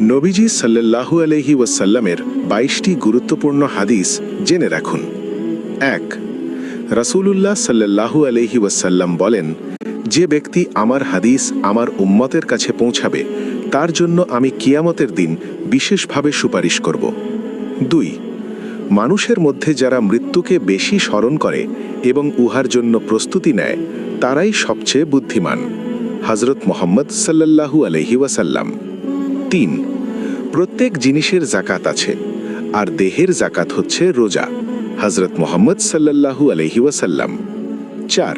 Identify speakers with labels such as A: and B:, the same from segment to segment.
A: নবীজি সাল্লাল্লাহু আলহি ওয়াসাল্লামের বাইশটি গুরুত্বপূর্ণ হাদিস জেনে রাখুন। এক, রাসূলুল্লাহ সাল্লাল্লাহু আলহি ওয়াসাল্লাম বলেন, যে ব্যক্তি আমার হাদিস আমার উম্মতের কাছে পৌঁছাবে, তার জন্য আমি কিয়ামতের দিন বিশেষভাবে সুপারিশ করব। দুই, মানুষের মধ্যে যারা মৃত্যুকে বেশি স্মরণ করে এবং উহার জন্য প্রস্তুতি নেয়, তারাই সবচেয়ে বুদ্ধিমান। হজরত মোহাম্মদ সাল্লাল্লাহু আলহি ওয়াসাল্লাম তিন। প্রত্যেক জিনিসের জাকাত আছে, আর দেহের জাকাত হচ্ছে রোজা হজরত মোহাম্মদ সাল্লাল্লাহু আলহি ওয়াসাল্লাম। চার,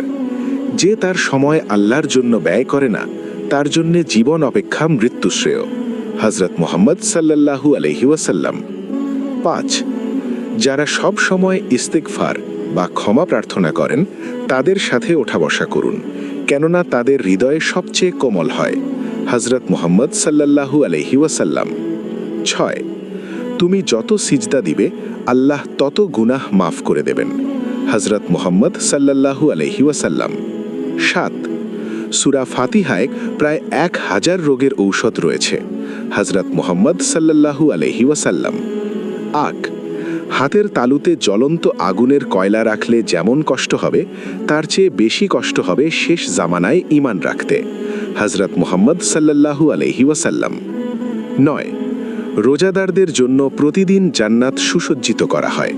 A: যে তার সময় আল্লাহর জন্য ব্যয় করে না, তার জন্যে জীবন অপেক্ষা মৃত্যু শ্রেয় হজরত মোহাম্মদ সাল্লাল্লাহু আলহি ওয়াসাল্লাম। পাঁচ, যারা সব সময় ইস্তেকফার বা ক্ষমা প্রার্থনা করেন, তাদের সাথে ওঠা বসা করুন, কেননা তাদের হৃদয়ে সবচেয়ে কোমল হয়। হজরত মোহাম্মদ সাল্লাল্লাহু আলহি ওয়াসাল্লাম। ছয়, তুমি যত সিজদা দিবে, আল্লাহ তত গুনাহ মাফ করে দেবেন। হজরত মোহাম্মদ সাল্লাল্লাহু আলহি ওয়াসাল্লাম। সাত, সুরা ফাতিহায় প্রায় এক হাজার রোগের ঔষধ রয়েছে। হজরত মোহাম্মদ সাল্লাল্লাহু আলহি ওয়াসাল্লাম। আট হাতের তালুতে জ্বলন্ত আগুনের কয়লা রাখলে যেমন কষ্ট হবে, তার চেয়ে বেশি কষ্ট হবে শেষ জামানায় ইমান রাখতে। হজরত মোহাম্মদ সাল্লাল্লাহু আলহি ওয়াসাল্লাম। নয়, রোজাদারদের জন্য প্রতিদিন জান্নাত সুসজ্জিত করা হয়।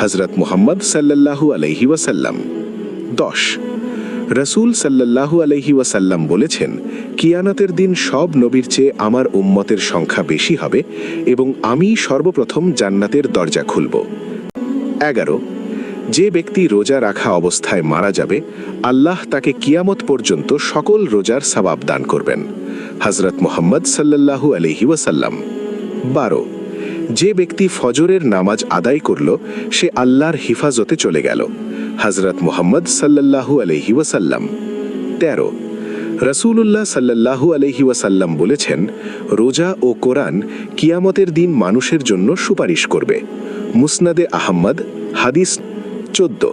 A: হজরত মোহাম্মদ সাল্লাহু আলহি ওয়াসাল্লাম। দশ রসুল সাল্লাল্লাহু আলহি ওয়াসাল্লাম বলেছেন কিয়ানতের দিন সব নবীর চেয়ে আমার উম্মতের সংখ্যা বেশি হবে এবং আমি সর্বপ্রথম জান্নাতের দরজা খুলব। এগারো, যে ব্যক্তি রোজা রাখা অবস্থায় মারা যাবে, আল্লাহ তাকে কিয়ামত পর্যন্ত সকল রোজার সবাব দান করবেন। হজরত মোহাম্মদ সাল্লাল্লাহু আলহি ওয়াসাল্লাম। বারো যে ব্যক্তি ফজরের নামাজ আদায় করল, সে আল্লাহর হিফাজতে চলে গেল। হজরত মোহাম্মদ সাল্লাল্লাহু আলহি ওয়াসাল্লাম। তেরো রসুল্লাহ সাল্লাল্লাহু আলহি ওয়াসাল্লাম বলেছেন, রোজা ও কোরআন কিয়ামতের দিন মানুষের জন্য সুপারিশ করবে। মুসনাদে আহম্মদ হাদিস চোদ্দ।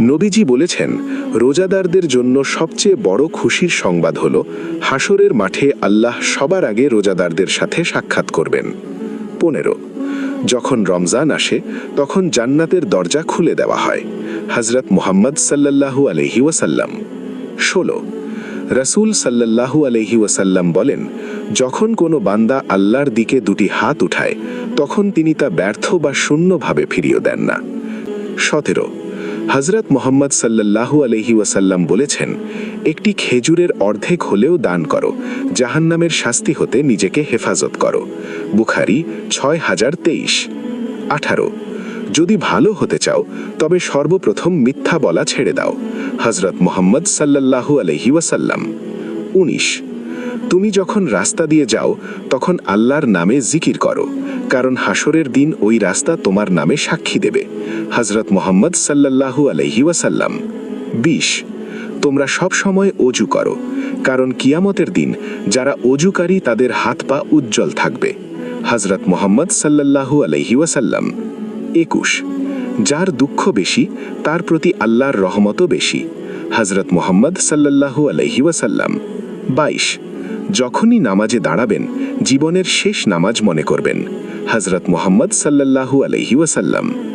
A: নবীজি বলেছেন, রোজাদারদের জন্য সবচেয়ে বড় খুশির সংবাদ হল হাসরের মাঠে আল্লাহ সবার আগে রোজাদারদের সাথে সাক্ষাৎ করবেন। পনেরো। যখন রমজান আসে, তখন জান্নাতের দরজা খুলে দেওয়া হয় হজরত মুহাম্মদ সাল্লাল্লাহু আলহি ওয়াসাল্লাম। ষোলো। রসুল সাল্লাল্লাহু আলহি ওয়াসাল্লাম বলেন, যখন কোনো বান্দা আল্লাহর দিকে দুটি হাত উঠায়, তখন তিনি তা ব্যর্থ বা শূন্যভাবে ফিরিয়ে দেন না। সতেরো। হজরত মোহাম্মদ সাল্লাল্লাহু আলহি ওয়াসাল্লাম বলেছেন, একটি খেজুরের অর্ধেক হলেও দান করো, জাহান্নামের শাস্তি হতে নিজেকে হেফাজত করো। বুখারি ছয় হাজার তেইশ। আঠারো। যদি ভালো হতে চাও, তবে সর্বপ্রথম মিথ্যা বলা ছেড়ে দাও। হজরত মোহাম্মদ সাল্লাল্লাহু আলহি ওয়াসাল্লাম। উনিশ। তুমি যখন রাস্তা দিয়ে যাও, তখন আল্লাহর নামে জিকির করো। কারণ হাসরের দিন ওই রাস্তা তোমার নামে সাক্ষী দেবে। হজরত মোহাম্মদ সাল্লাল্লাহু আলহি ওয়াসাল্লাম। বিশ, তোমরা সব সময় অজু করো, কারণ কিয়ামতের দিন যারা অজুকারী তাদের হাত পা উজ্জ্বল থাকবে। হজরত মোহাম্মদ সাল্লাল্লাহু আলহি ওয়াসাল্লাম। একুশ, যার দুঃখ বেশি তার প্রতি আল্লাহর রহমতও বেশি। হজরত মোহাম্মদ সাল্লাল্লাহু আলহি ওয়াসাল্লাম। বাইশ যখনই নামাজে দাঁড়াবেন জীবনের শেষ নামাজ মনে করবেন। হজরত মোহাম্মদ সাল্লাল্লাহু আলহি ওয়াসাল্লাম।